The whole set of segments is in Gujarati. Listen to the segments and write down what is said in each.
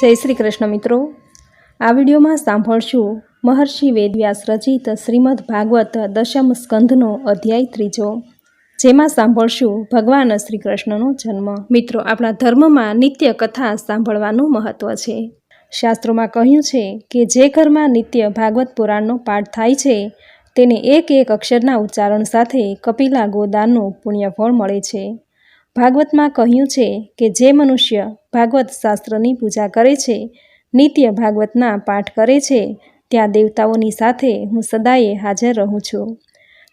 જય શ્રી કૃષ્ણ મિત્રો. આ વિડીયોમાં સાંભળશું મહર્ષિ વેદવ્યાસ રચિત શ્રીમદ ભાગવત દશમ સ્કંધનો અધ્યાય ત્રીજો, જેમાં સાંભળશું ભગવાન શ્રી કૃષ્ણનો જન્મ. મિત્રો, આપણા ધર્મમાં નિત્ય કથા સાંભળવાનું મહત્વ છે. શાસ્ત્રોમાં કહ્યું છે કે જે ઘરમાં નિત્ય ભાગવત પુરાણનો પાઠ થાય છે, તેને એક એક અક્ષરના ઉચ્ચારણ સાથે કપિલા ગોદાનનું પુણ્યફળ મળે છે. ભાગવતમાં કહ્યું છે કે જે મનુષ્ય ભાગવત શાસ્ત્રની પૂજા કરે છે, નિત્ય ભાગવતના પાઠ કરે છે, ત્યાં દેવતાઓની સાથે હું સદાયે હાજર રહું છું.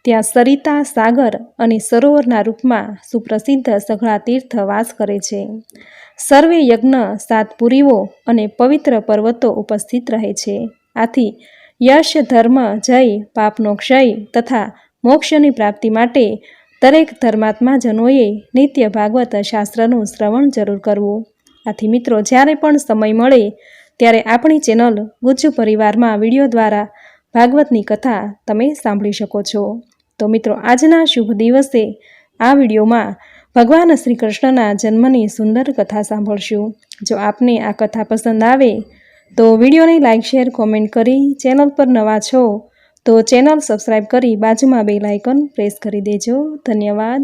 ત્યાં સરિતા, સાગર અને સરોવરના રૂપમાં સુપ્રસિદ્ધ સઘળા તીર્થ વાસ કરે છે. સર્વે યજ્ઞ, સાત પુરીઓ અને પવિત્ર પર્વતો ઉપસ્થિત રહે છે. આથી યશ, ધર્મ, જય, પાપનો ક્ષય તથા મોક્ષની પ્રાપ્તિ માટે દરેક ધર્માત્મા જનોએ નિત્ય ભાગવત શાસ્ત્રનું શ્રવણ જરૂર કરવું. આથી મિત્રો, જ્યારે પણ સમય મળે, ત્યારે આપણી ચેનલ ગુજ્જુ પરિવારમાં વીડિયો દ્વારા ભાગવતની કથા તમે સાંભળી શકો છો. તો મિત્રો, આજના શુભ દિવસે આ વિડીયોમાં ભગવાન શ્રી કૃષ્ણના જન્મની સુંદર કથા સાંભળશું. જો આપને આ કથા પસંદ આવે, તો વિડીયોને લાઇક શેર, કોમેન્ટ કરી ચેનલ પર નવા છો તો ચેનલ સબસ્ક્રાઈબ કરી બાજુમાં બે લાઇકન પ્રેસ કરી દેજો. ધન્યવાદ.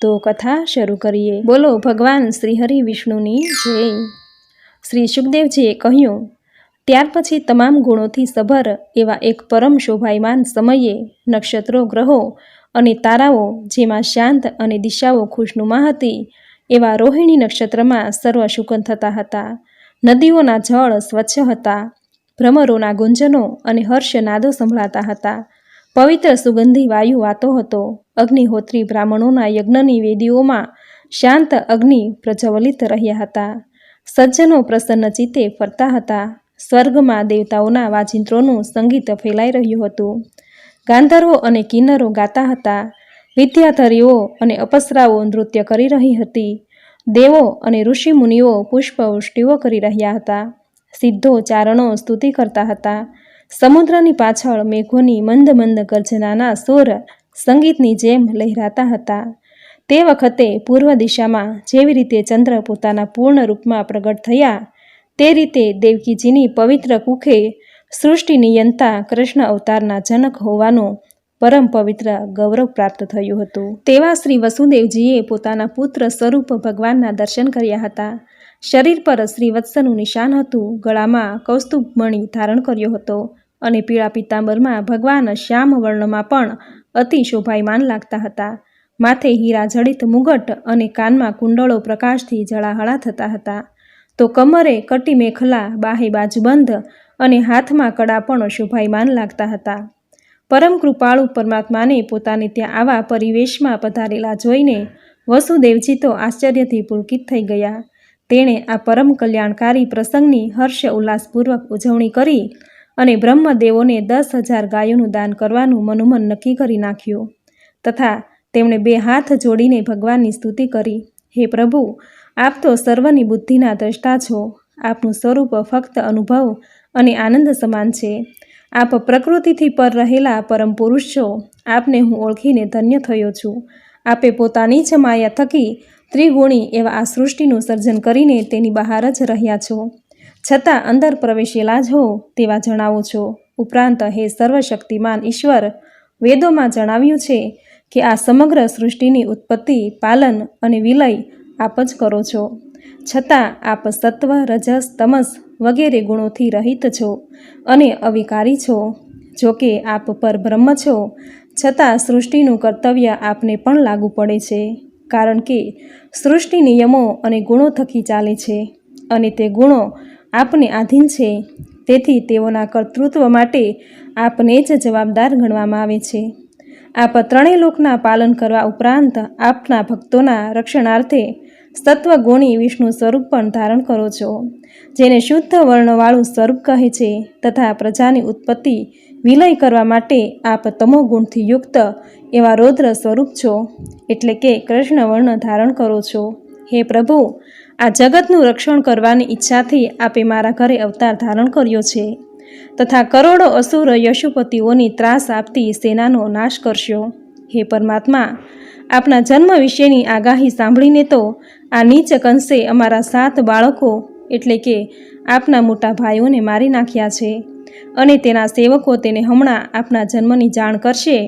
તો કથા શરૂ કરીએ. બોલો, ભગવાન શ્રી હરિ વિષ્ણુની જય. શ્રી સુખદેવજીએ કહ્યું, ત્યાર પછી તમામ ગુણોથી સભર એવા એક પરમ શોભાયમાન સમયે નક્ષત્રો ગ્રહો અને તારાઓ જેમાં શાંત અને દિશાઓ ખુશનુમા હતી, એવા રોહિણી નક્ષત્રમાં સર્વ શુકન થતા હતા. નદીઓના જળ સ્વચ્છ હતા. ભ્રમરોના ગુંજનો અને હર્ષનાદો સંભળાતા હતા. પવિત્ર સુગંધી વાયુ વાતો હતો. અગ્નિહોત્રી બ્રાહ્મણોના યજ્ઞની વેદીઓમાં શાંત અગ્નિ પ્રજ્વલિત રહ્યા હતા. સજ્જનો પ્રસન્ન ચિત્તે ફરતા હતા. સ્વર્ગમાં દેવતાઓના વાજિંત્રોનું સંગીત ફેલાઈ રહ્યું હતું. ગાંધર્વો અને કિન્નરો ગાતા હતા. વિદ્યાધરીઓ અને અપસરાઓ નૃત્ય કરી રહી હતી. દેવો અને ઋષિમુનિઓ પુષ્પવૃષ્ટિઓ કરી રહ્યા હતા. સિદ્ધો ચારણો સ્તુતિ કરતા હતા. સમુદ્રની પાછળ મેઘોની મંદ મંદ ગર્જનાના સુર સંગીતની જેમ લહેરાતા હતા. તે વખતે પૂર્વ દિશામાં જેવી રીતે ચંદ્ર પોતાના પૂર્ણ રૂપમાં પ્રગટ થયા, તે રીતે દેવકીજીની પવિત્ર કુખે સૃષ્ટિ નિયંતા કૃષ્ણ અવતારના જનક હોવાનું પરમ પવિત્ર ગૌરવ પ્રાપ્ત થયું હતું. તેવા શ્રી વસુદેવજીએ પોતાના પુત્ર સ્વરૂપ ભગવાનના દર્શન કર્યા હતા. શરીર પર શ્રીવત્સનું નિશાન હતું. ગળામાં કૌસ્તુભ મણિ ધારણ કર્યો હતો અને પીળા પિત્તાંબરમાં ભગવાન શ્યામ વર્ણમાં પણ અતિ શોભાયમાન લાગતા હતા. માથે હીરા જડિત મુગટ અને કાનમાં કુંડળો પ્રકાશથી જળાહળા થતા હતા. તો કમરે કટી મેખલા, બાહે બાજુબંધ અને હાથમાં કડા પણ શોભાયમાન લાગતા હતા. પરમ કૃપાળુ પરમાત્માને પોતાને ત્યાં આવા પરિવેશમાં પધારેલા જોઈને વસુદેવજી તો આશ્ચર્યથી પુલકિત થઈ ગયા. તેણે આ પરમ કલ્યાણકારી પ્રસંગની હર્ષ ઉલ્લાસપૂર્વક ઉજવણી કરી અને બ્રહ્મદેવોને દસ હજાર ગાયોનું દાન કરવાનું મનોમન નક્કી કરી નાખ્યું. તથા તેમણે બે હાથ જોડીને ભગવાનની સ્તુતિ કરી, હે પ્રભુ, આપ તો સર્વની બુદ્ધિના દ્રષ્ટા છો. આપનું સ્વરૂપ ફક્ત અનુભવ અને આનંદ સમાન છે. આપ પ્રકૃતિથી પર રહેલા પરમ પુરુષ છો. આપને હું ઓળખીને ધન્ય થયો છું. આપે પોતાની જ માયા થકી ત્રિગુણી એવા આ સૃષ્ટિનું સર્જન કરીને તેની બહાર જ રહ્યા છો. છતાં અંદર પ્રવેશેલા જ હો તેવા જણાવો છો. ઉપરાંત હે સર્વશક્તિમાન ઈશ્વર, વેદોમાં જણાવ્યું છે કે આ સમગ્ર સૃષ્ટિની ઉત્પત્તિ, પાલન અને વિલય આપ જ કરો છો. છતાં આપ સત્વ, રજસ, તમસ વગેરે ગુણોથી રહિત છો અને અવિકારી છો. જોકે આપ પર બ્રહ્મ છો, છતાં સૃષ્ટિનું કર્તવ્ય આપને પણ લાગુ પડે છે. કારણ કે સૃષ્ટિ નિયમો અને ગુણો થકી ચાલે છે અને તે ગુણો આપને આધીન છે. તેથી તેઓના કર્તૃત્વ માટે આપને જ જવાબદાર ગણવામાં આવે છે. આપ ત્રણેય લોકના પાલન કરવા ઉપરાંત આપના ભક્તોના રક્ષણાર્થે સત્વગુણી વિષ્ણુ સ્વરૂપ પણ ધારણ કરો છો, જેને શુદ્ધ વર્ણવાળું સ્વરૂપ કહે છે તથા પ્રજાની ઉત્પત્તિ વિલય કરવા માટે આપ તમોગુણથી યુક્ત એવા રૌદ્ર સ્વરૂપ છો, એટલે કે કૃષ્ણ વર્ણ ધારણ કરો છો. હે પ્રભુ, આ જગતનું રક્ષણ કરવાની ઈચ્છાથી આપે મારા ઘરે અવતાર ધારણ કર્યો છે. તથા કરોડો અસુર યશુપતિઓની ત્રાસ આપતી સેનાનો નાશ કરશો. હે પરમાત્મા, આપના જન્મ વિશેની આગાહી સાંભળીને તો આ નીચ કંસે અમારા સાત બાળકો, એટલે કે આપના મોટા ભાઈઓને મારી નાખ્યા છે. અને તેના સેવકો તેને હમણાં આપના જન્મની જાણ કરશે.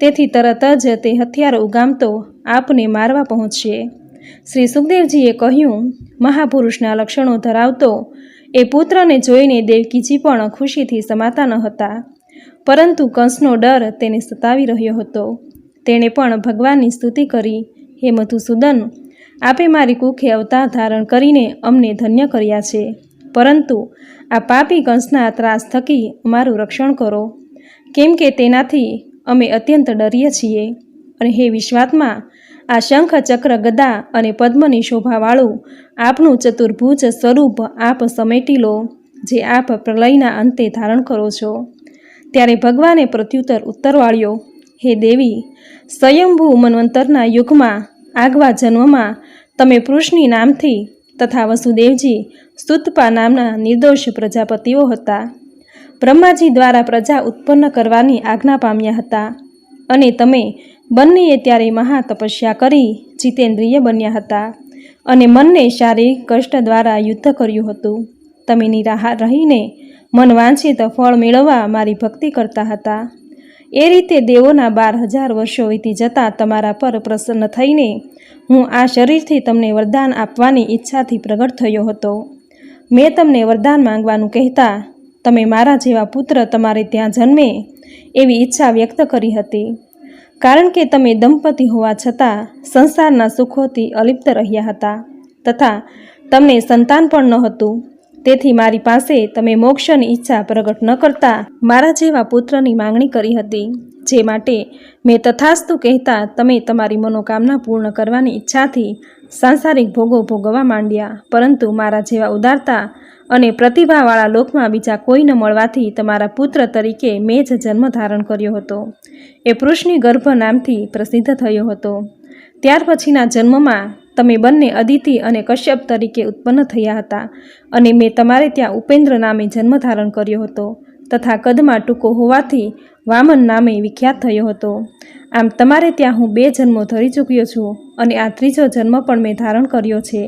તેથી તરત જ તે હથિયાર ઉગામતો આપને મારવા પહોંચશે. શ્રી સુખદેવજીએ કહ્યું, મહાપુરુષના લક્ષણો ધરાવતો એ પુત્રને જોઈને દેવકીજી પણ ખુશીથી સમાતા ન હતા. પરંતુ કંસનો ડર તેને સતાવી રહ્યો હતો. તેણે પણ ભગવાનની સ્તુતિ કરી, હે મધુસૂદન, આપે મારી કુખે અવતાર ધારણ કરીને અમને ધન્ય કર્યા છે. પરંતુ આ પાપી કંસના ત્રાસ થકી અમારું રક્ષણ કરો. કેમ કે તેનાથી અમે અત્યંત ડરીએ છીએ અને હે વિશ્વાત્મા, આ શંખ ચક્ર ગદા અને પદ્મની શોભાવાળું આપનું ચતુર્ભુજ સ્વરૂપ આપ સમેટી લો, જે આપ પ્રલયના અંતે ધારણ કરો છો. ત્યારે ભગવાને પ્રત્યુત્તર ઉત્તરવાળ્યો હે દેવી, સ્વયંભૂ મન્વંતરના યુગમાં, આગવા જન્મમાં, તમે પૃષ્ણની નામથી તથા વસુદેવજી સુતપા નામના નિર્દોષ પ્રજાપતિઓ હતા. બ્રહ્માજી દ્વારા પ્રજા ઉત્પન્ન કરવાની આજ્ઞા પામ્યા હતા અને તમે બંનેએ ત્યારે મહા તપસ્યા કરી જીતેન્દ્રિય બન્યા હતા અને મનને શારીરિક કષ્ટ દ્વારા યુદ્ધ કર્યું હતું. તમે નિરાહાર રહીને મન વાંછિત ફળ મેળવવા મારી ભક્તિ કરતા હતા. એ રીતે દેવોના બાર હજાર વર્ષો વીતી જતાં તમારા પર પ્રસન્ન થઈને હું આ શરીરથી તમને વરદાન આપવાની ઈચ્છાથી પ્રગટ થયો હતો. મેં તમને વરદાન માંગવાનું કહેતા તમે મારા જેવા પુત્ર તમારે ત્યાં જન્મે એવી ઈચ્છા વ્યક્ત કરી હતી. કારણ કે તમે દંપતી હોવા છતાં સંસારના સુખોથી અલિપ્ત રહ્યા હતા તથા તમને સંતાન પણ ન હતું. તેથી મારી પાસે તમે મોક્ષની ઈચ્છા પ્રગટ ન કરતા મારા જેવા પુત્રની માંગણી કરી હતી, જે માટે મેં તથાસ્તુ કહેતા તમે તમારી મનોકામના પૂર્ણ કરવાની ઈચ્છાથી સાંસારિક ભોગો ભોગવવા માંડ્યા. પરંતુ મારા જેવા ઉદારતા અને પ્રતિભાવાળા લોકમાં બીજા કોઈ ન મળવાથી તમારા પુત્ર તરીકે મેં જ જન્મ ધારણ કર્યો હતો. એ પૃષ્ણની ગર્ભ નામથી પ્રસિદ્ધ થયો હતો. ત્યાર પછીના જન્મમાં તમે બંને અદિતિ અને કશ્યપ તરીકે ઉત્પન્ન થયા હતા અને મેં તમારે ત્યાં ઉપેન્દ્ર નામે જન્મ ધારણ કર્યો હતો તથા કદમાં ટૂંકો હોવાથી વામન નામે વિખ્યાત થયો હતો. આમ તમારે ત્યાં હું બે જન્મો ધરી ચૂક્યો છું અને આ ત્રીજો જન્મ પણ મેં ધારણ કર્યો છે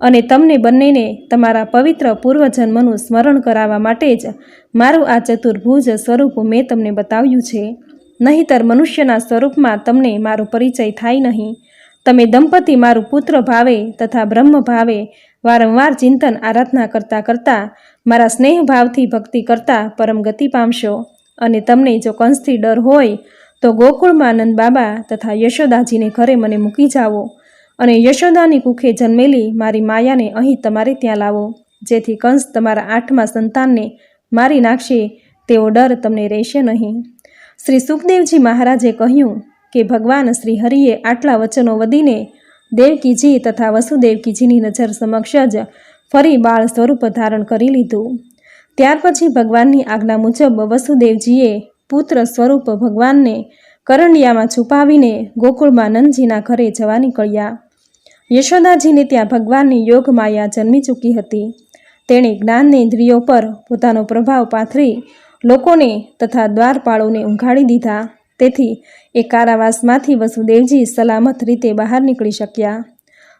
અને તમને બંનેને તમારા પવિત્ર પૂર્વજન્મનું સ્મરણ કરાવવા માટે જ મારું આ ચતુર્ભુજ સ્વરૂપ મેં તમને બતાવ્યું છે. નહીંતર મનુષ્યના સ્વરૂપમાં તમને મારો પરિચય થાય નહીં. તમે દંપતી મારું પુત્ર ભાવે તથા બ્રહ્મ ભાવે, વારંવાર ચિંતન આરાધના કરતાં કરતાં, મારા સ્નેહ ભાવથી ભક્તિ કરતાં પરમ ગતિ પામશો. અને તમને જો કંસથી ડર હોય, તો ગોકુળમાં નંદ બાબા તથા યશોદાજીને ઘરે મને મૂકી જાઓ. અને યશોદાની કુખે જન્મેલી મારી માયાને અહીં તમારે ત્યાં લાવો, જેથી કંસ તમારા આઠમા સંતાનને મારી નાખશે, તેવો ડર તમને રહેશે નહીં. શ્રી સુખદેવજી મહારાજે કહ્યું કે ભગવાન શ્રી હરિએ આટલા વચનો વધીને દેવકીજી તથા વસુદેવકીજીની નજર સમક્ષ જ ફરી બાળ સ્વરૂપ ધારણ કરી લીધું. ત્યાર પછી ભગવાનની આજ્ઞા મુજબ વસુદેવજીએ પુત્ર સ્વરૂપ ભગવાનને કરંડિયામાં છુપાવીને ગોકુળમાં નંદજીના ઘરે જવા નીકળ્યા. યશોદાજીને ત્યાં ભગવાનની યોગ માયા જન્મી ચૂકી હતી. તેણે જ્ઞાનેન્દ્રિયો પર પોતાનો પ્રભાવ પાથરી લોકોને તથા દ્વારપાળોને ઊંઘાડી દીધા. તેથી એ કારાવાસમાંથી વસુદેવજી સલામત રીતે બહાર નીકળી શક્યા.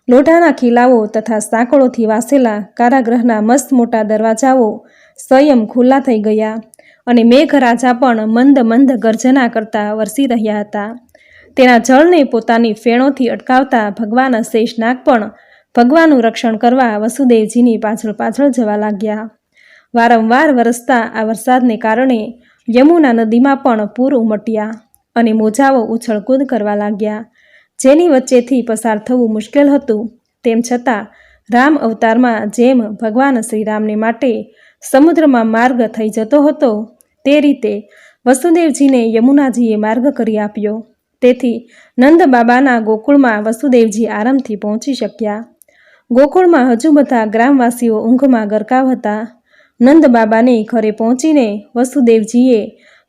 લોઢાના ખીલાઓ તથા સાંકળોથી વાસેલા કારાગૃહના મસ્ત મોટા દરવાજાઓ સ્વયં ખુલ્લા થઈ ગયા અને મેઘરાજા પણ મંદ મંદ ગર્જના કરતા વરસી રહ્યા હતા. તેના જળને પોતાની ફેણોથી અટકાવતા ભગવાન શેષનાગ પણ ભગવાનનું રક્ષણ કરવા વસુદેવજીની પાછળ પાછળ જવા લાગ્યા. વારંવાર વરસતા આ વરસાદને કારણે યમુના નદીમાં પણ પૂર ઉમટ્યા અને મોજાઓ ઉછળકૂદ કરવા લાગ્યા. જેની વચ્ચેથી પસાર થવું મુશ્કેલ હતું. તેમ છતાં, રામ અવતારમાં જેમ ભગવાન શ્રીરામને માટે સમુદ્રમાં માર્ગ થઈ જતો હતો, તે રીતે વસુદેવજીને યમુનાજીએ માર્ગ કરી આપ્યો. તેથી, નંદ બાબાના ગોકુળમાં વસુદેવજી આરામથી પહોંચી શક્યા. ગોકુળમાં હજુ બધા ગ્રામવાસીઓ ઊંઘમાં ગરકાવ હતા. નંદ બાબાને ઘરે પહોંચીને વસુદેવજીએ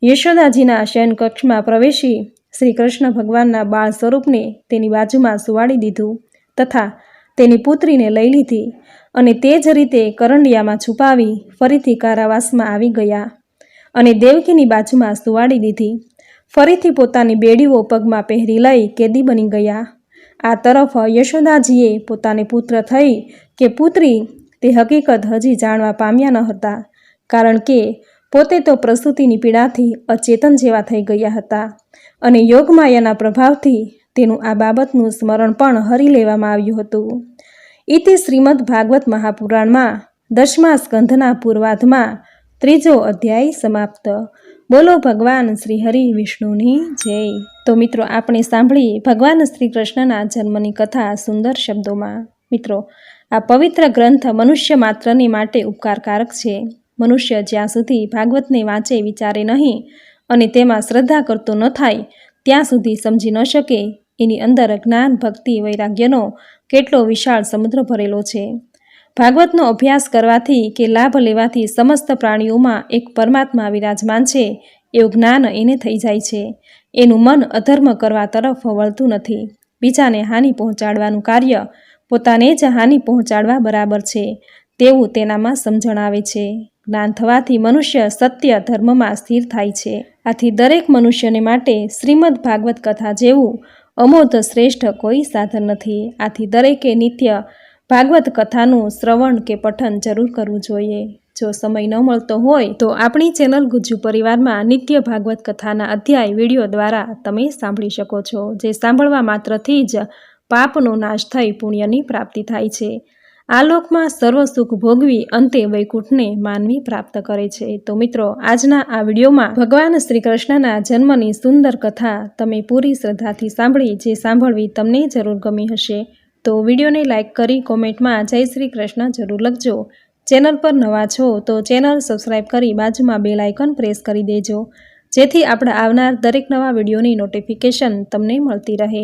યશોદાજીના શયનકક્ષમાં પ્રવેશી શ્રી કૃષ્ણ ભગવાનના બાળ સ્વરૂપને તેની બાજુમાં સુવાડી દીધું તથા તેની પુત્રીને લઈ લીધી અને તે જ રીતે કરંડિયામાં છુપાવી ફરીથી કારાવાસમાં આવી ગયા અને દેવકીની બાજુમાં સુવાડી દીધી. ફરીથી પોતાની બેડીઓ પગમાં પહેરી લઈ કેદી બની ગયા. આ તરફ યશોદાજીએ પોતાને પુત્ર થઈ કે પુત્રી તે હકીકત હજી જાણવા પામ્યા ન હતા, કારણ કે પોતે તો પ્રસૂતિની પીડાથી અચેતન જેવા થઈ ગયા હતા અને યોગમાયાના પ્રભાવથી તેનું આ બાબતનું સ્મરણ પણ હરી લેવામાં આવ્યું હતું. ઇતિ શ્રીમદ ભાગવત મહાપુરાણમાં દશમા સ્કંધના પૂર્વાધમાં ત્રીજો અધ્યાય સમાપ્ત. બોલો ભગવાન શ્રી હરિ વિષ્ણુની જય. તો મિત્રો, આપણે સાંભળી ભગવાન શ્રી કૃષ્ણના જન્મની કથા સુંદર શબ્દોમાં. મિત્રો આ પવિત્ર ગ્રંથ મનુષ્ય માત્રની માટે ઉપકારકારક છે. મનુષ્ય જ્યાં સુધી ભાગવતને વાંચે વિચારે નહીં અને તેમાં શ્રદ્ધા કરતો ન થાય, ત્યાં સુધી સમજી ન શકે. એની અંદર જ્ઞાન, ભક્તિ, વૈરાગ્યનો કેટલો વિશાળ સમુદ્ર ભરેલો છે. ભાગવતનો અભ્યાસ કરવાથી કે લાભ લેવાથી સમસ્ત પ્રાણીઓમાં એક પરમાત્મા વિરાજમાન છે, એવું જ્ઞાન એને થઈ જાય છે. એનું મન અધર્મ કરવા તરફ વળતું નથી. બીજાને હાનિ પહોંચાડવાનું કાર્ય પોતાને જ હાનિ પહોંચાડવા બરાબર છે. તેવું તેનામાં સમજણ આવે છે. જ્ઞાન થવાથી મનુષ્ય સત્ય ધર્મમાં સ્થિર થાય છે. આથી દરેક મનુષ્યને માટે શ્રીમદ ભાગવત કથા જેવું અમોધ શ્રેષ્ઠ કોઈ સાધન નથી. આથી દરેકે નિત્ય ભાગવત કથાનું શ્રવણ કે પઠન જરૂર કરવું જોઈએ. જો સમય ન મળતો હોય તો આપણી ચેનલ ગુજ્જુ પરિવારમાં નિત્ય ભાગવત કથાના અધ્યાય વીડિયો દ્વારા તમે સાંભળી શકો છો. જે સાંભળવા માત્રથી જ પાપનો નાશ થઈ પુણ્યની પ્રાપ્તિ થાય છે. આ લોકમાં સર્વ સુખ ભોગવી અંતે વૈકુંઠને માનવી પ્રાપ્ત કરે છે. તો મિત્રો, આજના આ વિડીયોમાં ભગવાન શ્રી કૃષ્ણના જન્મની સુંદર કથા તમે પૂરી શ્રદ્ધાથી સાંભળી, જે સાંભળવી તમને જરૂર ગમી હશે. તો વિડીયોને લાઇક કરી કોમેન્ટમાં જય શ્રી કૃષ્ણ જરૂર લખજો. ચેનલ પર નવા છો તો ચેનલ સબસ્ક્રાઈબ કરી બાજુમાં બેલ આઇકન પ્રેસ કરી દેજો. જેથી આપણે આવનાર દરેક નવા વિડીયોની નોટિફિકેશન તમને મળતી રહે.